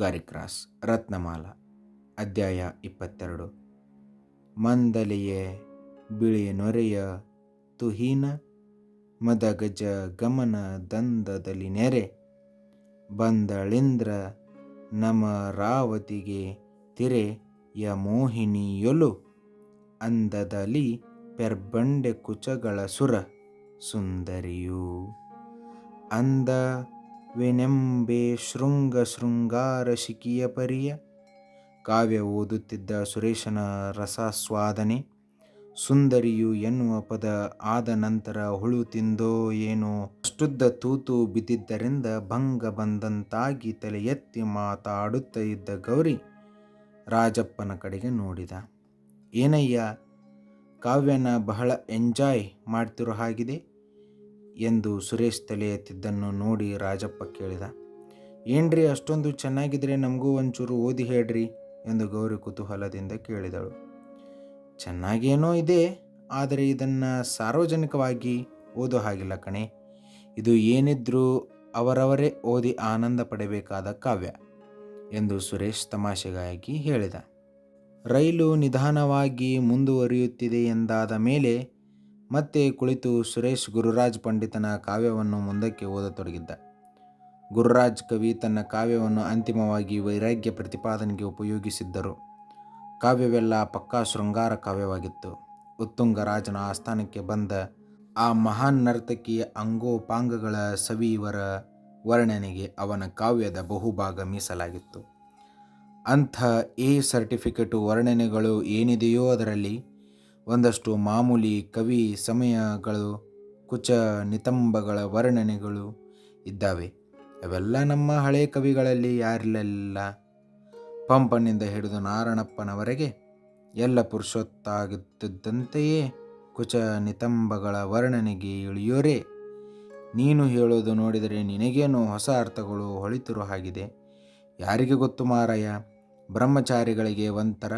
ಶುಗಾರಿ cross Ratnamala, ಅಧ್ಯಾಯ ಇಪ್ಪತ್ತೆರಡು. ಮಂದಲಿಯೇ ಬಿಳಿ ನೊರೆಯ, ತುಹೀನ, ಮದಗಜ ಗಮನ ದಂದದಲ್ಲಿ ನೆರೆ. ಬಂದಳಿಂದ್ರ ನಮರಾವತಿಗೆ ತಿರೆ, ಯ ಮೋಹಿನಿಯೊಲು ಅಂದದಲ್ಲಿ ಪೆರ್ಬಂಡೆ ಕುಚಗಳ ಸುರ, ಸುಂದರಿಯು. ಅಂದವೆನೆಂಬೆ ಶೃಂಗ ಶೃಂಗಾರ ಶಿಖಿಯ ಪರಿಯ. ಕಾವ್ಯ ಓದುತ್ತಿದ್ದ ಸುರೇಶನ ರಸಾಸ್ವಾದನೆ. ಸುಂದರಿಯು ಎನ್ನುವ ಪದ ಆದ ನಂತರ ಹುಳು ತಿಂದೋ ಏನೋ. ಅಷ್ಟುದ್ದ ತೂತು ಬಿದ್ದಿದ್ದರಿಂದ ಭಂಗ ಬಂದಂತಾಗಿ ತಲೆ ಎತ್ತಿ ಮಾತಾಡುತ್ತ ಇದ್ದ ಗೌರಿ ರಾಜಪ್ಪನ ಕಡೆಗೆ ನೋಡಿದ. ಏನಯ್ಯ, ಕಾವ್ಯನ ಬಹಳ ಎಂಜಾಯ್ ಮಾಡ್ತಿರೋ ಹಾಗಿದೆ? ಎಂದು ಸುರೇಶ್ ತಲೆ ಎತ್ತಿದ್ದನ್ನು ನೋಡಿ ರಾಜಪ್ಪ ಕೇಳಿದ, ಏನ್ರಿ ಅಷ್ಟೊಂದು ಚೆನ್ನಾಗಿದ್ರೆ ನಮಗೂ ಒಂಚೂರು ಓದಿ ಹೇಳ್ರಿ ಎಂದು ಗೌರಿ ಕುತೂಹಲದಿಂದ ಕೇಳಿದಳು. ಚೆನ್ನಾಗೇನೋ ಇದೆ, ಆದರೆ ಇದನ್ನು ಸಾರ್ವಜನಿಕವಾಗಿ ಓದೋ ಹಾಗಿಲ್ಲ ಕಣೆ. ಇದು ಏನಿದ್ರೂ ಅವರವರೇ ಓದಿ ಆನಂದ ಪಡಬೇಕಾದ ಕಾವ್ಯ ಎಂದು ಸುರೇಶ್ ತಮಾಷೆಗಾಗಿ ಹೇಳಿದ. ರೈಲು ನಿಧಾನವಾಗಿ ಮುಂದುವರಿಯುತ್ತಿದೆ ಎಂದಾದ ಮೇಲೆ ಮತ್ತೆ ಕುಳಿತು ಸುರೇಶ್ ಗುರುರಾಜ್ ಪಂಡಿತನ ಕಾವ್ಯವನ್ನು ಮುಂದಕ್ಕೆ ಓದತೊಡಗಿದ್ದ. ಗುರುರಾಜ್ ಕವಿ ತನ್ನ ಕಾವ್ಯವನ್ನು ಅಂತಿಮವಾಗಿ ವೈರಾಗ್ಯ ಪ್ರತಿಪಾದನೆಗೆ ಉಪಯೋಗಿಸಿದ್ದರು. ಕಾವ್ಯವೆಲ್ಲ ಪಕ್ಕಾ ಶೃಂಗಾರ ಕಾವ್ಯವಾಗಿತ್ತು. ಉತ್ತುಂಗ ರಾಜನ ಆಸ್ಥಾನಕ್ಕೆ ಬಂದ ಆ ಮಹಾನ್ ನರ್ತಕಿಯ ಅಂಗೋಪಾಂಗಗಳ ಸವಿವರ ವರ್ಣನೆಗೆ ಅವನ ಕಾವ್ಯದ ಬಹುಭಾಗ ಮೀಸಲಾಗಿತ್ತು. ಅಂಥ ಎ ಸರ್ಟಿಫಿಕೇಟು ವರ್ಣನೆಗಳು ಏನಿದೆಯೋ ಅದರಲ್ಲಿ ಒಂದಷ್ಟು ಮಾಮೂಲಿ ಕವಿ ಸಮಯಗಳು, ಕುಚ ನಿತಂಬಗಳ ವರ್ಣನೆಗಳು ಇದ್ದಾವೆ. ಅವೆಲ್ಲ ನಮ್ಮ ಹಳೆ ಕವಿಗಳಲ್ಲಿ ಯಾರಿಲ್ಲ. ಪಂಪನಿಂದ ಹಿಡಿದು ನಾರಣಪ್ಪನವರೆಗೆ ಎಲ್ಲ ಪುರುಷೊತ್ತಾಗುತ್ತಿದ್ದಂತೆಯೇ ಕುಚ ನಿತಂಬಗಳ ವರ್ಣನೆಗೆ ಇಳಿಯೋರೇ. ನೀನು ಹೇಳೋದು ನೋಡಿದರೆ ನಿನಗೇನು ಹೊಸ ಅರ್ಥಗಳು ಹೊಳಿತಿರೋ ಹಾಗಿದೆ ಯಾರಿಗೆ ಗೊತ್ತು ಮಾರಾಯ? ಬ್ರಹ್ಮಚಾರಿಗಳಿಗೆ ಒಂಥರ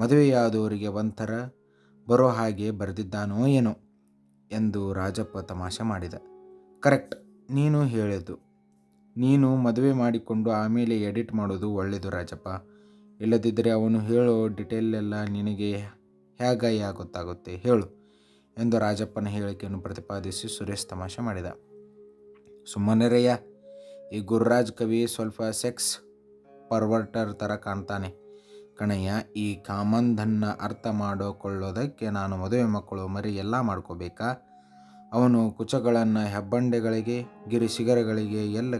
ಮದುವೆಯಾದವರಿಗೆ ಒಂಥರ ಬರೋ ಹಾಗೆ ಬರೆದಿದ್ದಾನೋ ಏನೋ ಎಂದು ರಾಜಪ್ಪ ತಮಾಷೆ ಮಾಡಿದ. ಕರೆಕ್ಟ್, ನೀನು ಹೇಳಿದ್ದು ನೀನು ಮದುವೆ ಮಾಡಿಕೊಂಡು ಆಮೇಲೆ ಎಡಿಟ್ ಮಾಡೋದು ಒಳ್ಳೆಯದು ರಾಜಪ್ಪ. ಇಲ್ಲದಿದ್ದರೆ ಅವನು ಹೇಳೋ ಡಿಟೇಲ್ ಎಲ್ಲ ನಿನಗೆ ಹೇಗಾಯ ಗೊತ್ತಾಗುತ್ತೆ ಹೇಳು ಎಂದು ರಾಜಪ್ಪನ ಹೇಳಿಕೆಯನ್ನು ಪ್ರತಿಪಾದಿಸಿ ಸುರೇಶ್ ತಮಾಷೆ ಮಾಡಿದ. ಸುಮ್ಮನೆರಯ್ಯ, ಈ ಗುರುರಾಜ್ ಕವಿ ಸ್ವಲ್ಪ ಸೆಕ್ಸ್ ಪರ್ವರ್ಟರ್ ಥರ ಕಾಣ್ತಾನೆ. ಕಣಯ್ಯ, ಈ ಕಾಮಂಧನ್ನ ಅರ್ಥ ಮಾಡಿಕೊಳ್ಳೋದಕ್ಕೆ ನಾನು ಮದುವೆ ಮಕ್ಕಳು ಮರಿ ಎಲ್ಲ ಮಾಡ್ಕೋಬೇಕಾ? ಅವನು ಕುಚಗಳನ್ನು ಹೆಬ್ಬಂಡೆಗಳಿಗೆ, ಗಿರಿ ಶಿಖರಗಳಿಗೆ ಎಲ್ಲ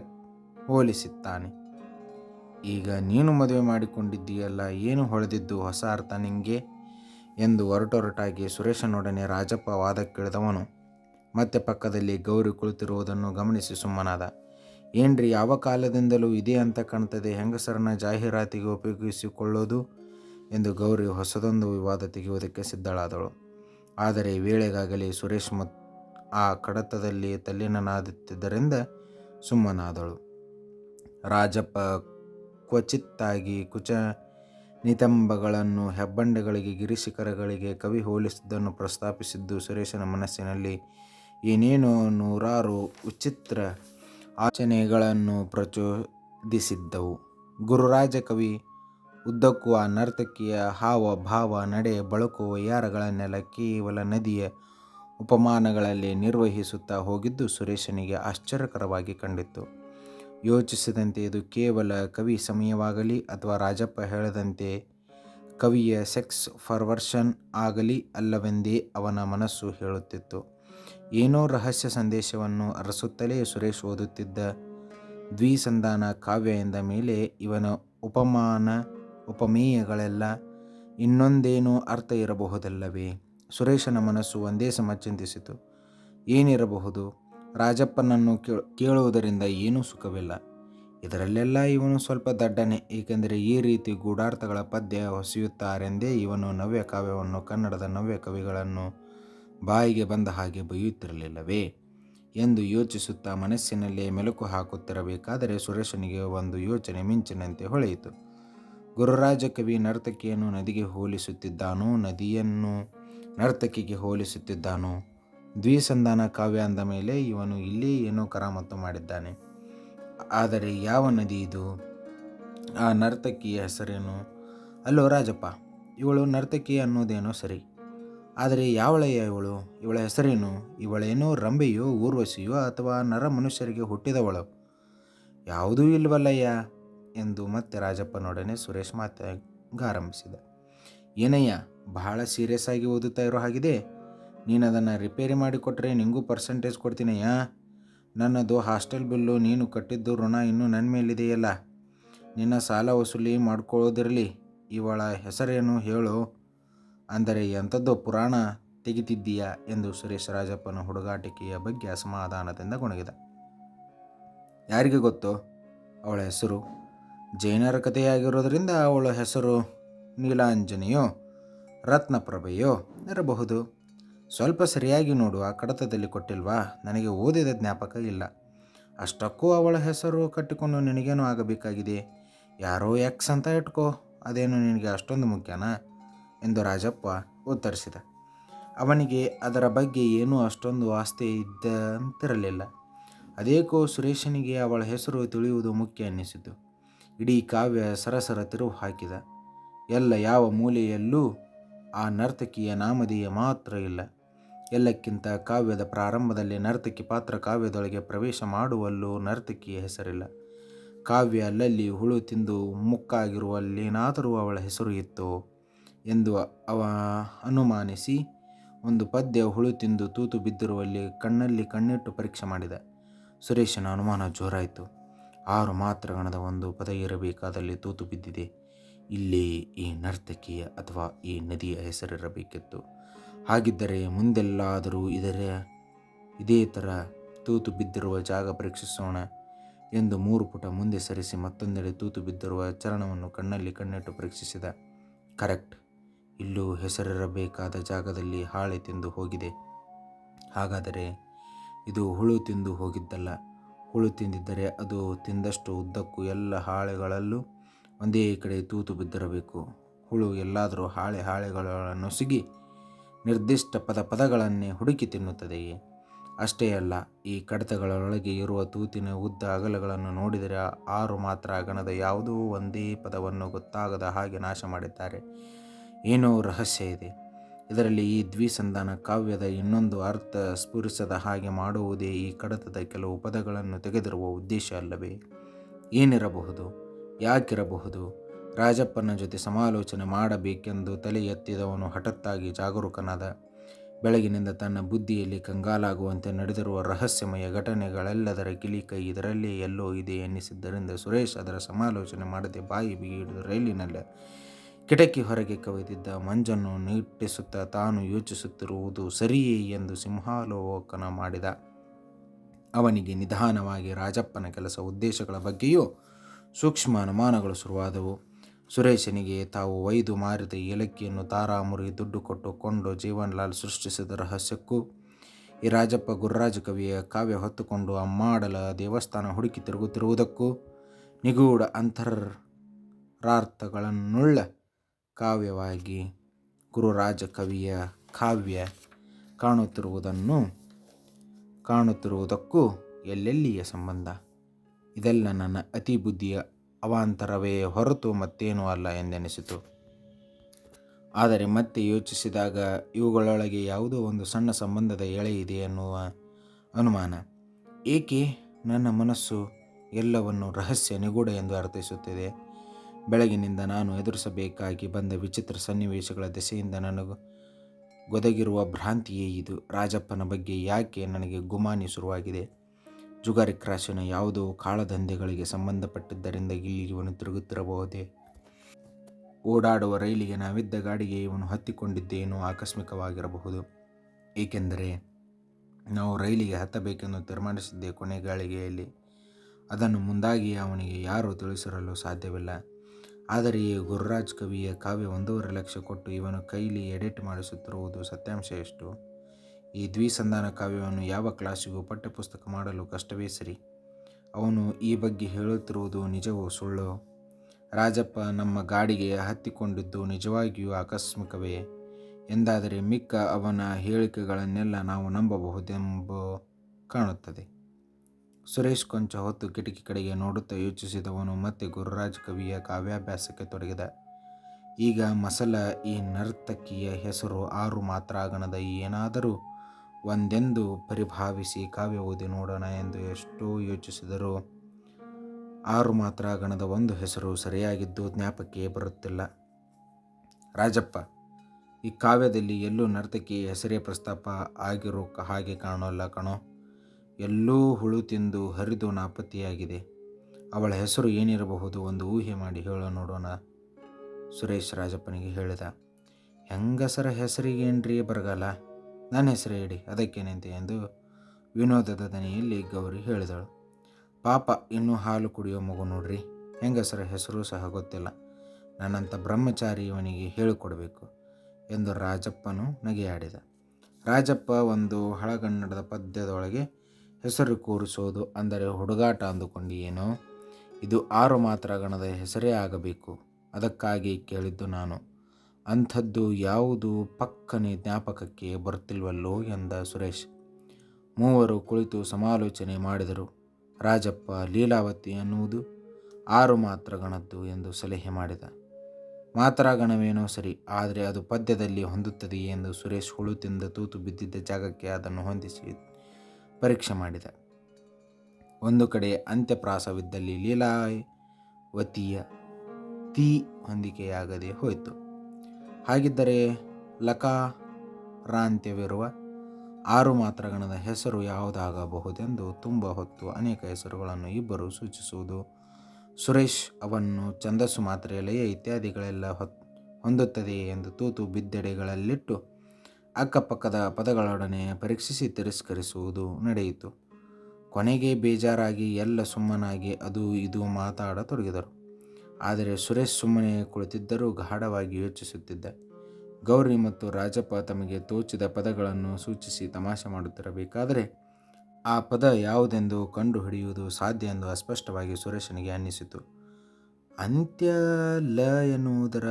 ಹೋಲಿಸುತ್ತಾನೆ. ಈಗ ನೀನು ಮದುವೆ ಮಾಡಿಕೊಂಡಿದ್ದೀಯಲ್ಲ, ಏನು ಹೊಳೆದಿದ್ದು ಹೊಸ ಅರ್ಥ ನಿಂಗೆ? ಎಂದು ಹೊರಟೊರಟಾಗಿ ಸುರೇಶನೊಡನೆ ರಾಜಪ್ಪ ವಾದಕ್ಕಿಳಿದವನು ಮತ್ತೆ ಪಕ್ಕದಲ್ಲಿ ಗೌರಿ ಕುಳಿತಿರುವುದನ್ನು ಗಮನಿಸಿ ಸುಮ್ಮನಾದ. ಏನ್ರಿ ಯಾವ ಕಾಲದಿಂದಲೂ ಇದೆ ಅಂತ ಕಾಣ್ತದೆ? ಹೆಂಗಸರನ್ನ ಜಾಹೀರಾತಿಗೆ ಉಪಯೋಗಿಸಿಕೊಳ್ಳೋದು? ಎಂದು ಗೌರಿ ಹೊಸದೊಂದು ವಿವಾದ ತೆಗೆಯುವುದಕ್ಕೆ ಸಿದ್ಧಳಾದಳು. ಆದರೆ ವೇಳೆಗಾಗಲೇ ಸುರೇಶ್ ಮತ್ ಆ ಕಡತದಲ್ಲಿ ತಲ್ಲಿನನಾದುತ್ತಿದ್ದರಿಂದ ಸುಮ್ಮನಾದಳು. ರಾಜಪ್ಪ ಕ್ವಚಿತ್ತಾಗಿ ಕುಚ ನಿತಂಬಗಳನ್ನು ಹೆಬ್ಬಂಡೆಗಳಿಗೆ, ಗಿರಿಶಿಖರಗಳಿಗೆ ಕವಿ ಹೋಲಿಸಿದ್ದನ್ನು ಪ್ರಸ್ತಾಪಿಸಿದ್ದು ಸುರೇಶನ ಮನಸ್ಸಿನಲ್ಲಿ ಏನೇನೋ ನೂರಾರು ವಿಚಿತ್ರ ಆಚನೆಗಳನ್ನು ಪ್ರಚೋದಿಸಿದ್ದವು. ಗುರುರಾಜ ಕವಿ ಉದ್ದಕ್ಕೂ ಆ ನರ್ತಕಿಯ ಹಾವ ಭಾವ ನಡೆ ಬಳಕು ವಯ್ಯಾರಗಳನ್ನೆಲ್ಲ ಕೇವಲ ನದಿಯ ಉಪಮಾನಗಳಲ್ಲಿ ನಿರ್ವಹಿಸುತ್ತಾ ಹೋಗಿದ್ದು ಸುರೇಶನಿಗೆ ಆಶ್ಚರ್ಯಕರವಾಗಿ ಕಂಡಿತ್ತು. ಯೋಚಿಸಿದಂತೆ ಇದು ಕೇವಲ ಕವಿ ಸಮಯವಾಗಲಿ ಅಥವಾ ರಾಜಪ್ಪ ಹೇಳದಂತೆ ಕವಿಯ ಸೆಕ್ಸ್ ಫರ್ವರ್ಷನ್ ಆಗಲಿ ಅಲ್ಲವೆಂದೇ ಅವನ ಮನಸ್ಸು ಹೇಳುತ್ತಿತ್ತು. ಏನೋ ರಹಸ್ಯ ಸಂದೇಶವನ್ನು ಅರಸುತ್ತಲೇ ಸುರೇಶ್ ಓದುತ್ತಿದ್ದ ದ್ವಿಸಂಧಾನ ಕಾವ್ಯ ಎಂದ ಮೇಲೆ ಇವನ ಉಪಮಾನ, ಉಪಮೇಯಗಳೆಲ್ಲ ಇನ್ನೊಂದೇನೋ ಅರ್ಥ ಇರಬಹುದಲ್ಲವೇ? ಸುರೇಶನ ಮನಸ್ಸು ಒಂದೇ ಸಮ ಚಿಂತಿಸಿತು. ಏನಿರಬಹುದು? ರಾಜಪ್ಪನನ್ನು ಕೇಳುವುದರಿಂದ ಏನೂ ಸುಖವಿಲ್ಲ. ಇದರಲ್ಲೆಲ್ಲ ಇವನು ಸ್ವಲ್ಪ ದಡ್ಡನೆ, ಏಕೆಂದರೆ ಈ ರೀತಿ ಗೂಢಾರ್ಥಗಳ ಪದ್ಯ ಹೊಸೆಯುತ್ತಾರೆಂದೇ ಇವನು ನವ್ಯ ಕಾವ್ಯವನ್ನು, ಕನ್ನಡದ ನವ್ಯ ಕವಿಗಳನ್ನು ಬಾಯಿಗೆ ಬಂದ ಹಾಗೆ ಬೈಯುತ್ತಿರಲಿಲ್ಲವೇ? ಎಂದು ಯೋಚಿಸುತ್ತಾ ಮನಸ್ಸಿನಲ್ಲೇ ಮೆಲುಕು ಹಾಕುತ್ತಿರಬೇಕಾದರೆ ಸುರೇಶನಿಗೆ ಒಂದು ಯೋಚನೆ ಮಿಂಚಿನಂತೆ ಹೊಳೆಯಿತು. ಗುರುರಾಜ ಕವಿ ನರ್ತಕಿಯನ್ನು ನದಿಗೆ ಹೋಲಿಸುತ್ತಿದ್ದಾನೋ, ನದಿಯನ್ನು ನರ್ತಕಿಗೆ ಹೋಲಿಸುತ್ತಿದ್ದಾನೋ? ದ್ವಿಸಂಧಾನ ಕಾವ್ಯ ಅಂದ ಮೇಲೆ ಇವನು ಇಲ್ಲಿ ಏನೋ ಕರಾಮತ್ತು ಮಾಡಿದ್ದಾನೆ. ಆದರೆ ಯಾವ ನದಿ ಇದು? ಆ ನರ್ತಕಿಯ ಹೆಸರೇನು? ಅಲ್ಲೋ ರಾಜಪ್ಪ, ಇವಳು ನರ್ತಕಿ ಅನ್ನೋದೇನೋ ಸರಿ. ಆದರೆ ಯಾವಳೆಯ ಇವಳು? ಇವಳ ಹೆಸರೇನು? ಇವಳೇನೋ ರಂಬೆಯೋ, ಊರ್ವಶಿಯೋ ಅಥವಾ ನರ ಮನುಷ್ಯರಿಗೆ ಹುಟ್ಟಿದವಳು? ಯಾವುದೂ ಇಲ್ವಲ್ಲಯ್ಯ ಎಂದು ಮತ್ತೆ ರಾಜಪ್ಪನೊಡನೆ ಸುರೇಶ್ ಮಾತಾಗ ಏನಯ್ಯ, ಬಹಳ ಸೀರಿಯಸ್ ಆಗಿ ಓದುತ್ತಾ ಇರೋ ಹಾಗಿದೆ ನೀನು ಅದನ್ನು ರಿಪೇರಿ ಮಾಡಿಕೊಟ್ರೆ ನಿಂಗೂ ಪರ್ಸೆಂಟೇಜ್ ಕೊಡ್ತೀನಯ್ಯ? ನನ್ನದು ಹಾಸ್ಟೆಲ್ ಬಿಲ್ಲು ನೀನು ಕಟ್ಟಿದ್ದು ಋಣ ಇನ್ನೂ ನನ್ನ ಮೇಲಿದೆಯಲ್ಲ? ನಿನ್ನ ಸಾಲ ವಸೂಲಿ ಮಾಡ್ಕೊಳ್ಳೋದಿರಲಿ. ಇವಳ ಹೆಸರೇನು ಹೇಳು? ಅಂದರೆ ಎಂಥದ್ದು ಪುರಾಣ ತೆಗಿತಿದ್ದೀಯಾ ಎಂದು ಸುರೇಶ್ ರಾಜಪ್ಪನ ಹುಡುಗಾಟಿಕೆಯ ಬಗ್ಗೆ ಅಸಮಾಧಾನದಿಂದ ಗೊಣಗಿದ. ಯಾರಿಗೆ ಗೊತ್ತು? ಅವಳ ಹೆಸರು? ಜೈನರ ಕಥೆಯಾಗಿರೋದರಿಂದ ಅವಳ ಹೆಸರು ನೀಲಾಂಜನೆಯೋ, ರತ್ನಪ್ರಭೆಯೋ ಇರಬಹುದು. ಸ್ವಲ್ಪ ಸರಿಯಾಗಿ ನೋಡು, ಆ ಕಡತದಲ್ಲಿ ಕೊಟ್ಟಿಲ್ವಾ? ನನಗೆ ಓದಿದ ಜ್ಞಾಪಕ ಇಲ್ಲ. ಅಷ್ಟಕ್ಕೂ ಅವಳ ಹೆಸರು ಕಟ್ಟಿಕೊಂಡು ನಿನಗೇನು ಆಗಬೇಕಾಗಿದೆ? ಯಾರೋ ಎಕ್ಸ್ ಅಂತ ಇಟ್ಕೋ, ಅದೇನು ನಿನಗೆ ಅಷ್ಟೊಂದು ಮುಖ್ಯನಾ? ಎಂದು ರಾಜಪ್ಪ ಉತ್ತರಿಸಿದ. ಅವನಿಗೆ ಅದರ ಬಗ್ಗೆ ಏನೂ ಅಷ್ಟೊಂದು ಆಸ್ತಿ ಇದ್ದಂತಿರಲಿಲ್ಲ. ಅದೇಕೋ ಸುರೇಶನಿಗೆ ಅವಳ ಹೆಸರು ತಿಳಿಯುವುದು ಮುಖ್ಯ ಅನ್ನಿಸಿತು ಇಡೀ ಕಾವ್ಯ ಸರಸರ ತಿರುವು ಹಾಕಿದ. ಎಲ್ಲ ಯಾವ ಮೂಲೆಯಲ್ಲೂ ಆ ನರ್ತಕಿಯ ನಾಮಧೇಯ ಮಾತ್ರ ಇಲ್ಲ. ಎಲ್ಲಕ್ಕಿಂತ ಕಾವ್ಯದ ಪ್ರಾರಂಭದಲ್ಲಿ ನರ್ತಕಿ ಪಾತ್ರ ಕಾವ್ಯದೊಳಗೆ ಪ್ರವೇಶ ಮಾಡುವಲ್ಲೂ ನರ್ತಕಿಯ ಹೆಸರಿಲ್ಲ. ಕಾವ್ಯ ಅಲ್ಲಲ್ಲಿ ಹುಳು ತಿಂದು ಮುಕ್ಕಾಗಿರುವಲ್ಲೇನಾದರೂ ಅವಳ ಹೆಸರು ಇತ್ತೋ ಎಂದು ಅವ ಅನುಮಾನಿಸಿ ಒಂದು ಪದ್ಯ ಹುಳು ತಿಂದು ತೂತು ಬಿದ್ದಿರುವಲ್ಲಿ ಕಣ್ಣಲ್ಲಿ ಕಣ್ಣಿಟ್ಟು ಪರೀಕ್ಷೆ ಮಾಡಿದ. ಸುರೇಶನ ಅನುಮಾನ ಜೋರಾಯಿತು. ಆರು ಮಾತ್ರ ಗಣದ ಒಂದು ಪದ ಇರಬೇಕಾದಲ್ಲಿ ತೂತು ಬಿದ್ದಿದೆ. ಇಲ್ಲಿ ಈ ನರ್ತಕಿಯ ಅಥವಾ ಈ ನದಿಯ ಹೆಸರಿರಬೇಕಿತ್ತು. ಹಾಗಿದ್ದರೆ ಮುಂದೆಲ್ಲಾದರೂ ಇದರ, ಇದೇ ಥರ ತೂತು ಬಿದ್ದಿರುವ ಜಾಗ ಪರೀಕ್ಷಿಸೋಣ ಎಂದು ಮೂರು ಪುಟ ಮುಂದೆ ಸರಿಸಿ ಮತ್ತೊಂದೆಡೆ ತೂತು ಬಿದ್ದಿರುವ ಚರಣವನ್ನು ಕಣ್ಣಲ್ಲಿ ಕಣ್ಣಿಟ್ಟು ಪರೀಕ್ಷಿಸಿದ. ಕರೆಕ್ಟ್. ಇಲ್ಲೂ ಹೆಸರಿರಬೇಕಾದ ಜಾಗದಲ್ಲಿ ಹಾಳೆ ತಿಂದು ಹೋಗಿದೆ. ಹಾಗಾದರೆ ಇದು ಹುಳು ತಿಂದು ಹೋಗಿದ್ದಲ್ಲ. ಹುಳು ತಿಂದಿದ್ದರೆ ಅದು ತಿಂದಷ್ಟು ಉದ್ದಕ್ಕೂ ಎಲ್ಲ ಹಾಳೆಗಳಲ್ಲೂ ಒಂದೇ ಕಡೆ ತೂತು ಬಿದ್ದಿರಬೇಕು. ಹುಳು ಎಲ್ಲಾದರೂ ಹಾಳೆ ಹಾಳೆಗಳನ್ನು ಸಿಗಿ ನಿರ್ದಿಷ್ಟ ಪದ ಪದಗಳನ್ನೇ ಹುಡುಕಿ ತಿನ್ನುತ್ತದೆಯೇ? ಅಷ್ಟೇ ಅಲ್ಲ, ಈ ಕಡತಗಳೊಳಗೆ ಇರುವ ತೂತಿನ ಉದ್ದ ಅಗಲಗಳನ್ನು ನೋಡಿದರೆ ಆರು ಮಾತ್ರ ಗಣದ ಯಾವುದೋ ಒಂದೇ ಪದವನ್ನು ಗೊತ್ತಾಗದ ಹಾಗೆ ನಾಶ ಮಾಡಿದ್ದಾರೆ ಏನೋ ರಹಸ್ಯ ಇದೆ. ಇದರಲ್ಲಿ ಈ ದ್ವಿಸಂಧಾನ ಕಾವ್ಯದ ಇನ್ನೊಂದು ಅರ್ಥ ಸ್ಫುರಿಸದ ಹಾಗೆ ಮಾಡುವುದೇ ಈ ಕಡತದ ಕೆಲವು ಪದಗಳನ್ನು ತೆಗೆದಿರುವ ಉದ್ದೇಶ ಅಲ್ಲವೇ? ಏನಿರಬಹುದು? ಯಾಕಿರಬಹುದು? ರಾಜಪ್ಪನ ಜೊತೆ ಸಮಾಲೋಚನೆ ಮಾಡಬೇಕೆಂದು ತಲೆ ಎತ್ತಿದವನು ಹಠತ್ತಾಗಿ ಜಾಗರೂಕನಾದ. ಬೆಳಗಿನಿಂದ ತನ್ನ ಬುದ್ಧಿಯಲ್ಲಿ ಕಂಗಾಲಾಗುವಂತೆ ನಡೆದಿರುವ ರಹಸ್ಯಮಯ ಘಟನೆಗಳೆಲ್ಲದರ ಕಿಲಿಕೈ ಇದರಲ್ಲೇ ಎಲ್ಲೋ ಇದೆ ಎನ್ನಿಸಿದ್ದರಿಂದ ಸುರೇಶ್ ಅದರ ಸಮಾಲೋಚನೆ ಮಾಡದೆ ಬಾಯಿ ಬಿಗಿಡಿದು ರೈಲಿನಲ್ಲಿ ಕಿಟಕಿ ಹೊರಗೆ ಕವಿದಿದ್ದ ಮಂಜನ್ನು ನಿಟ್ಟಿಸುತ್ತಾ ತಾನು ಯೋಚಿಸುತ್ತಿರುವುದು ಸರಿಯೇ ಎಂದು ಸಿಂಹಾಲೋಕನ ಮಾಡಿದ. ಅವನಿಗೆ ನಿಧಾನವಾಗಿ ರಾಜಪ್ಪನ ಕೆಲಸ ಉದ್ದೇಶಗಳ ಬಗ್ಗೆಯೂ ಸೂಕ್ಷ್ಮ ಅನುಮಾನಗಳು ಶುರುವಾದವು. ಸುರೇಶನಿಗೆ ತಾವು ಒಯ್ದು ಮಾರಿದ ಏಲಕ್ಕಿಯನ್ನು ತಾರಾಮುರಿ ದುಡ್ಡು ಕೊಟ್ಟು ಕೊಂಡು ಜೀವನ್ಲಾಲ್ ಸೃಷ್ಟಿಸಿದ ರಹಸ್ಯಕ್ಕೂ, ಈ ರಾಜಪ್ಪ ಗುರುರಾಜ ಕವಿಯ ಕಾವ್ಯ ಹೊತ್ತುಕೊಂಡು ಅಮ್ಮಾಡಲ ದೇವಸ್ಥಾನ ಹುಡುಕಿ ತಿರುಗುತ್ತಿರುವುದಕ್ಕೂ ನಿಗೂಢ ಅಂತರಾರ್ಥಗಳನ್ನುಳ್ಳ ಕಾವ್ಯವಾಗಿ ಗುರುರಾಜ ಕವಿಯ ಕಾವ್ಯ ಕಾಣುತ್ತಿರುವುದನ್ನು ಕಾಣುತ್ತಿರುವುದಕ್ಕೂ ಎಲ್ಲೆಲ್ಲಿಯ ಸಂಬಂಧ? ಇದೆಲ್ಲ ನನ್ನ ಅತಿ ಬುದ್ಧಿಯ ಅವಾಂತರವೇ ಹೊರತು ಮತ್ತೇನೂ ಅಲ್ಲ ಎಂದೆನಿಸಿತು. ಆದರೆ ಮತ್ತೆ ಯೋಚಿಸಿದಾಗ ಇವುಗಳೊಳಗೆ ಯಾವುದೋ ಒಂದು ಸಣ್ಣ ಸಂಬಂಧದ ಎಳೆ ಇದೆ ಎನ್ನುವ ಅನುಮಾನ. ಏಕೆ? ನನ್ನ ಮನಸ್ಸು ಎಲ್ಲವನ್ನು ರಹಸ್ಯ ನಿಗೂಢ ಎಂದು ಅರ್ಥೈಸುತ್ತಿದೆ. ಬೆಳಗಿನಿಂದ ನಾನು ಎದುರಿಸಬೇಕಾಗಿ ಬಂದ ವಿಚಿತ್ರ ಸನ್ನಿವೇಶಗಳ ದೆಸೆಯಿಂದ ನನಗೆ ಗೊದಗಿರುವ ಭ್ರಾಂತಿಯೇ ಇದು. ರಾಜಪ್ಪನ ಬಗ್ಗೆ ಯಾಕೆ ನನಗೆ ಗುಮಾನಿ ಶುರುವಾಗಿದೆ? ಜುಗಾರಿ ಕ್ರಾಶಿನ ಯಾವುದೋ ಕಾಳದಂಧೆಗಳಿಗೆ ಸಂಬಂಧಪಟ್ಟಿದ್ದರಿಂದ ಇಲ್ಲಿ ಇವನು ತಿರುಗುತ್ತಿರಬಹುದೇ? ಓಡಾಡುವ ರೈಲಿಗೆ ನಾವಿದ್ದ ಗಾಡಿಗೆ ಇವನು ಹತ್ತಿಕೊಂಡಿದ್ದೇನೋ ಆಕಸ್ಮಿಕವಾಗಿರಬಹುದು. ಏಕೆಂದರೆ ನಾವು ರೈಲಿಗೆ ಹತ್ತಬೇಕೆಂದು ತೀರ್ಮಾನಿಸಿದ್ದೆ ಕೊನೆ ಗಾಳಿಗೆಯಲ್ಲಿ. ಅದನ್ನು ಮುಂದಾಗಿ ಅವನಿಗೆ ಯಾರೂ ತಿಳಿಸಿರಲು ಸಾಧ್ಯವಿಲ್ಲ. ಆದರೆ ಈ ಗುರುರಾಜ್ ಕವಿಯ ಕಾವ್ಯ ಒಂದೂವರೆ ಲಕ್ಷ ಕೊಟ್ಟು ಇವನು ಕೈಲಿ ಎಡಿಟ್ ಮಾಡಿಸುತ್ತಿರುವುದು ಸತ್ಯಾಂಶ ಎಷ್ಟು? ಈ ದ್ವಿಸಂಧಾನ ಕಾವ್ಯವನ್ನು ಯಾವ ಕ್ಲಾಸಿಗೂ ಪಠ್ಯಪುಸ್ತಕ ಮಾಡಲು ಕಷ್ಟವೇ ಸರಿ. ಅವನು ಈ ಬಗ್ಗೆ ಹೇಳುತ್ತಿರುವುದು ನಿಜವೋ ಸುಳ್ಳು? ರಾಜಪ್ಪ ನಮ್ಮ ಗಾಡಿಗೆ ಹತ್ತಿಕೊಂಡಿದ್ದು ನಿಜವಾಗಿಯೂ ಆಕಸ್ಮಿಕವೇ? ಎಂದಾದರೆ ಮಿಕ್ಕ ಅವನ ಹೇಳಿಕೆಗಳನ್ನೆಲ್ಲ ನಾವು ನಂಬಬಹುದೆಂಬ ಕಾಣುತ್ತದೆ. ಸುರೇಶ್ ಕೊಂಚ ಹೊತ್ತು ಕಿಟಕಿ ಕಡೆಗೆ ನೋಡುತ್ತಾ ಯೋಚಿಸಿದವನು ಮತ್ತೆ ಗುರುರಾಜ್ ಕವಿಯ ಕಾವ್ಯಾಭ್ಯಾಸಕ್ಕೆ ತೊಡಗಿದ. ಈಗ ಮಸಲ ಈ ನರ್ತಕಿಯ ಹೆಸರು ಆರು ಮಾತ್ರ ಮಾತ್ರಾಗಣದ ಏನಾದರೂ ಒಂದೆಂದು ಪರಿಭಾವಿಸಿ ಕಾವ್ಯ ಓದಿ ನೋಡೋಣ ಎಂದು ಎಷ್ಟೋ ಯೋಚಿಸಿದರೂ ಆರು ಮಾತ್ರಾಗಣದ ಒಂದು ಹೆಸರು ಸರಿಯಾಗಿದ್ದು ಜ್ಞಾಪಕ್ಕೆ ಬರುತ್ತಿಲ್ಲ. ರಾಜಪ್ಪ, ಈ ಕಾವ್ಯದಲ್ಲಿ ಎಲ್ಲೂ ನರ್ತಕಿಯ ಹೆಸರೇ ಪ್ರಸ್ತಾಪ ಆಗಿರೋ ಹಾಗೆ ಕಾಣೋಲ್ಲ ಕಣೋ. ಎಲ್ಲೂ ಹುಳು ತಿಂದು ಹರಿದು ನಾಪತ್ತೆಯಾಗಿದೆ. ಅವಳ ಹೆಸರು ಏನಿರಬಹುದು ಒಂದು ಊಹೆ ಮಾಡಿ ಹೇಳೋ ನೋಡೋಣ. ಸುರೇಶ್ ರಾಜಪ್ಪನಿಗೆ ಹೇಳಿದ, ಹೆಂಗಸರ ಹೆಸರಿಗೇನ್ರಿ ಬರಗಾಲ? ನನ್ನ ಹೆಸರು ಇಡಿ, ಅದಕ್ಕೇನಂತೆ? ಎಂದು ವಿನೋದದ ದನಿಯಲ್ಲಿ ಗೌರಿ ಹೇಳಿದಳು. ಪಾಪ, ಇನ್ನೂ ಹಾಲು ಕುಡಿಯೋ ಮಗು ನೋಡ್ರಿ, ಹೆಂಗಸರ ಹೆಸರು ಸಹ ಗೊತ್ತಿಲ್ಲ. ನನ್ನಂಥ ಬ್ರಹ್ಮಚಾರಿ ಇವನಿಗೆ ಹೇಳಿಕೊಡಬೇಕು, ಎಂದು ರಾಜಪ್ಪನು ನಗೆಯಾಡಿದ. ರಾಜಪ್ಪ ಒಂದು ಹಳಗನ್ನಡದ ಪದ್ಯದೊಳಗೆ ಹೆಸರು ಕೂರಿಸೋದು ಅಂದರೆ ಹುಡುಗಾಟ ಅಂದುಕೊಂಡಿಯೇನೋ ಇದು ಆರು ಮಾತ್ರ ಗಣದ ಹೆಸರೇ ಆಗಬೇಕು. ಅದಕ್ಕಾಗಿ ಕೇಳಿದ್ದು ನಾನು. ಅಂಥದ್ದು ಯಾವುದು ಪಕ್ಕನೆ ಜ್ಞಾಪಕಕ್ಕೆ ಬರುತ್ತಿಲ್ವಲ್ಲೋ ಎಂದ ಸುರೇಶ್. ಮೂವರು ಕುಳಿತು ಸಮಾಲೋಚನೆ ಮಾಡಿದರು. ರಾಜಪ್ಪ ಲೀಲಾವತಿ ಅನ್ನುವುದು ಆರು ಮಾತ್ರ ಗಣದ್ದು ಎಂದು ಸಲಹೆ ಮಾಡಿದ. ಮಾತ್ರ ಗಣವೇನೋ ಸರಿ, ಆದರೆ ಅದು ಪದ್ಯದಲ್ಲಿ ಹೊಂದುತ್ತದೆಯೇ ಎಂದು ಸುರೇಶ್ ಹುಳು ತಿಂದ ತೂತು ಬಿದ್ದಿದ್ದ ಜಾಗಕ್ಕೆ ಅದನ್ನು ಹೊಂದಿಸಿ ಪರೀಕ್ಷೆ ಮಾಡಿದ. ಒಂದು ಕಡೆ ಅಂತ್ಯಪ್ರಾಸವಿದ್ದಲ್ಲಿ ಲೀಲಾವತಿಯ ತೀ ಹೊಂದಿಕೆಯಾಗದೆ ಹೋಯಿತು. ಹಾಗಿದ್ದರೆ ಲಕಾರಾಂತ್ಯವಿರುವ ಆರು ಮಾತ್ರಗಣದ ಹೆಸರು ಯಾವುದಾಗಬಹುದೆಂದು ತುಂಬ ಹೊತ್ತು ಅನೇಕ ಹೆಸರುಗಳನ್ನು ಇಬ್ಬರು ಸೂಚಿಸುವುದು, ಸುರೇಶ್ ಅವನ್ನು ಛಂದಸ್ಸು ಮಾತ್ರೆ ಲಯ ಇತ್ಯಾದಿಗಳೆಲ್ಲ ಹೊತ್, ಹೊಂದುತ್ತದೆಯೇ ಎಂದು ತೂತು ಬಿದ್ದೆಡೆಗಳಲ್ಲಿಟ್ಟು ಅಕ್ಕಪಕ್ಕದ ಪದಗಳೊಡನೆ ಪರೀಕ್ಷಿಸಿ ತಿರಸ್ಕರಿಸುವುದು ನಡೆಯಿತು. ಕೊನೆಗೆ ಬೇಜಾರಾಗಿ ಎಲ್ಲ ಸುಮ್ಮನಾಗಿ ಅದು ಇದು ಮಾತಾಡತೊಡಗಿದರು ಆದರೆ ಸುರೇಶ್ ಸುಮ್ಮನೆ ಕುಳಿತಿದ್ದರೂ ಗಾಢವಾಗಿ ಯೋಚಿಸುತ್ತಿದ್ದ. ಗೌರಿ ಮತ್ತು ರಾಜಪ್ಪ ತಮಗೆ ತೋಚಿದ ಪದಗಳನ್ನು ಸೂಚಿಸಿ ತಮಾಷೆ ಮಾಡುತ್ತಿರಬೇಕಾದರೆ ಆ ಪದ ಯಾವುದೆಂದು ಕಂಡುಹಿಡಿಯುವುದು ಸಾಧ್ಯ ಎಂದು ಅಸ್ಪಷ್ಟವಾಗಿ ಸುರೇಶನಿಗೆ ಅನ್ನಿಸಿತು. ಅಂತ್ಯ ಲ ಎನ್ನುವುದರ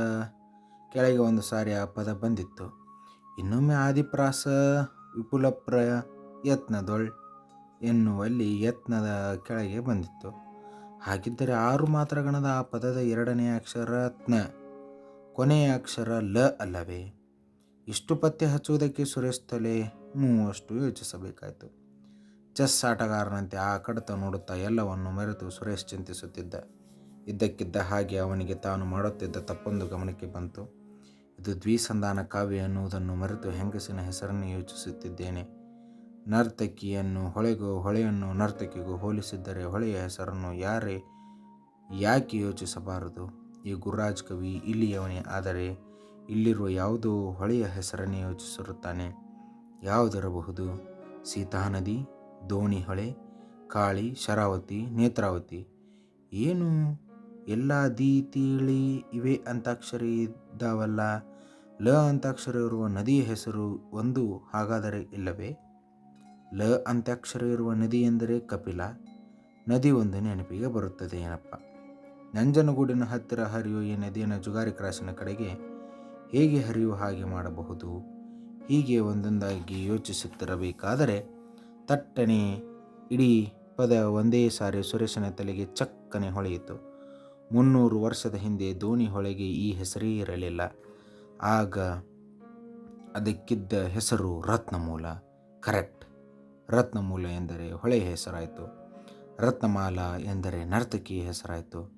ಕೆಳಗೆ ಒಂದು ಸಾರಿ ಆ ಪದ ಬಂದಿತ್ತು. ಇನ್ನೊಮ್ಮೆ ಆದಿಪ್ರಾಸ ವಿಪುಲ ಯತ್ನದೊಳ್ ಎನ್ನುವಲ್ಲಿ ಯತ್ನದ ಕೆಳಗೆ ಬಂದಿತ್ತು. ಹಾಗಿದ್ದರೆ ಆರು ಮಾತ್ರಗಣದ ಆ ಪದದ ಎರಡನೇ ಅಕ್ಷರ ತ್ನ, ಕೊನೆಯ ಅಕ್ಷರ ಲ ಅಲ್ಲವೇ? ಇಷ್ಟು ಪತ್ತೆ ಹಚ್ಚುವುದಕ್ಕೆ ಸುರೇಶ್ ತಲೆ ಮೂವಷ್ಟು ಯೋಚಿಸಬೇಕಾಯಿತು. ಚೆಸ್ ಆಟಗಾರನಂತೆ ಆ ಕಡತ ನೋಡುತ್ತಾ ಎಲ್ಲವನ್ನು ಮರೆತು ಸುರೇಶ್ ಚಿಂತಿಸುತ್ತಿದ್ದ. ಇದ್ದಕ್ಕಿದ್ದ ಹಾಗೆ ಅವನಿಗೆ ತಾನು ಮಾಡುತ್ತಿದ್ದ ತಪ್ಪೊಂದು ಗಮನಕ್ಕೆ ಬಂತು. ಇದು ದ್ವಿಸಂಧಾನ ಕಾವ್ಯ ಎನ್ನುವುದನ್ನು ಮರೆತು ಹೆಂಗಸಿನ ಹೆಸರನ್ನು ಯೋಚಿಸುತ್ತಿದ್ದೇನೆ. ನರ್ತಕಿಯನ್ನು ಹೊಳೆಗೂ ಹೊಳೆಯನ್ನು ನರ್ತಕಿಗೂ ಹೋಲಿಸಿದ್ದರೆ ಹೊಳೆಯ ಹೆಸರನ್ನು ಯಾರೇ ಯಾಕೆ ಯೋಚಿಸಬಾರದು? ಈ ಗುರುರಾಜ್ ಕವಿ ಇಲ್ಲಿಯವನೇ, ಆದರೆ ಇಲ್ಲಿರುವ ಯಾವುದೋ ಹೊಳೆಯ ಹೆಸರನ್ನೇ ಯೋಚಿಸಿರುತ್ತಾನೆ. ಯಾವುದಿರಬಹುದು? ಸೀತಾ ನದಿ ದೋಣಿ ಹೊಳೆ ಕಾಳಿ, ಶರಾವತಿ, ನೇತ್ರಾವತಿ. ಏನು? ಎಲ್ಲ ದಿ ತಿಳಿ ಇವೆ ಅಂತಾಕ್ಷರಿ ಇದ್ದಾವಲ್ಲ? ಲ ಅಂತಾಕ್ಷರ ಇರುವ ನದಿಯ ಹೆಸರು ಒಂದು ಹಾಗಾದರೆ ಇಲ್ಲವೇ? ಲ ಅಂತ್ಯಾಕ್ಷರ ಇರುವ ನದಿ ಎಂದರೆ ಕಪಿಲ. ನದಿ ಒಂದು ನೆನಪಿಗೆ ಬರುತ್ತದೆ ಏನಪ್ಪ? ನಂಜನಗೂಡಿನ ಹತ್ತಿರ ಹರಿಯುವ ಈ ನದಿಯನ್ನು ಜುಗಾರಿ ಕ್ರಾಸಿನ ಕಡೆಗೆ ಹೇಗೆ ಹರಿಯುವ ಹಾಗೆ ಮಾಡಬಹುದು? ಹೀಗೆ ಒಂದೊಂದಾಗಿ ಯೋಚಿಸುತ್ತಿರಬೇಕಾದರೆ ತಟ್ಟನೆ ಇಡೀ ಪದ ಒಂದೇ ಸಾರಿ ಸುರೇಶನ ತಲೆಗೆ ಚಕ್ಕನೆ ಹೊಳೆಯಿತು. ಮುನ್ನೂರು ವರ್ಷದ ಹಿಂದೆ ದೋಣಿ ಹೊಳೆಗೆ ಈ ಹೆಸರೇ ಇರಲಿಲ್ಲ. ಆಗ ಅದಕ್ಕಿದ್ದ ಹೆಸರು ರತ್ನಮೂಲ. ಕರೆಕ್ಟ್. ರತ್ನಮೂಲ ಎಂದರೆ ಹೊಳೆ ಹೆಸರಾಯಿತು. ರತ್ನಮಾಲ ಎಂದರೆ ನರ್ತಕಿ ಹೆಸರಾಯಿತು.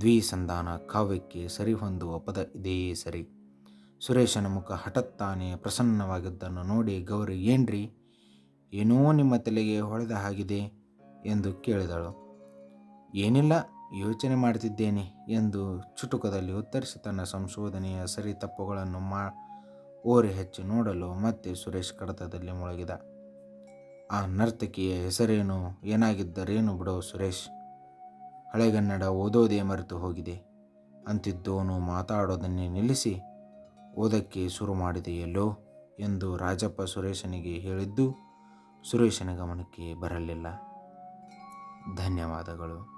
ದ್ವಿಸಂಧಾನ ಕಾವ್ಯಕ್ಕೆ ಸರಿಹೊಂದುವ ಪದ ಇದೆಯೇ ಸರಿ. ಸುರೇಶನ ಮುಖ ಹಠತ್ತಾನೆ ಪ್ರಸನ್ನವಾಗಿದ್ದನ್ನು ನೋಡಿ ಗೌರಿ, ಏನ್ರಿ? ಏನೋ ನಿಮ್ಮ ತಲೆಗೆ ಹೊಳೆದ ಹಾಗಿದೆ ಎಂದು ಕೇಳಿದಳು. ಏನಿಲ್ಲ. ಯೋಚನೆ ಮಾಡ್ತಿದ್ದೇನೆ ಎಂದು ಚುಟುಕದಲ್ಲಿ ಉತ್ತರಿಸಿ ತನ್ನ ಸಂಶೋಧನೆಯ ಸರಿ ತಪ್ಪುಗಳನ್ನು ಮಾ, ಓರೆ ಹೆಚ್ಚು ನೋಡಲು ಮತ್ತೆ ಸುರೇಶ್ ಕಡತದಲ್ಲಿ ಮುಳುಗಿದ. ಆ ನರ್ತಕಿಯ ಹೆಸರೇನು, ಏನಾಗಿದ್ದರೇನು ಬಿಡೋ ಸುರೇಶ್. ಹಳೆಗನ್ನಡ ಓದೋದೇ ಮರೆತು ಹೋಗಿದೆ. ಅಂತಿದ್ದೋನು ಮಾತಾಡೋದನ್ನೇ ನಿಲ್ಲಿಸಿ, ಓದಕ್ಕೆ ಶುರು ಮಾಡಿದೆಯಲ್ಲೋ ಎಂದು ರಾಜಪ್ಪ ಸುರೇಶನಿಗೆ ಹೇಳಿದ್ದು, ಸುರೇಶನ ಗಮನಕ್ಕೆ ಬರಲಿಲ್ಲ. ಧನ್ಯವಾದಗಳು.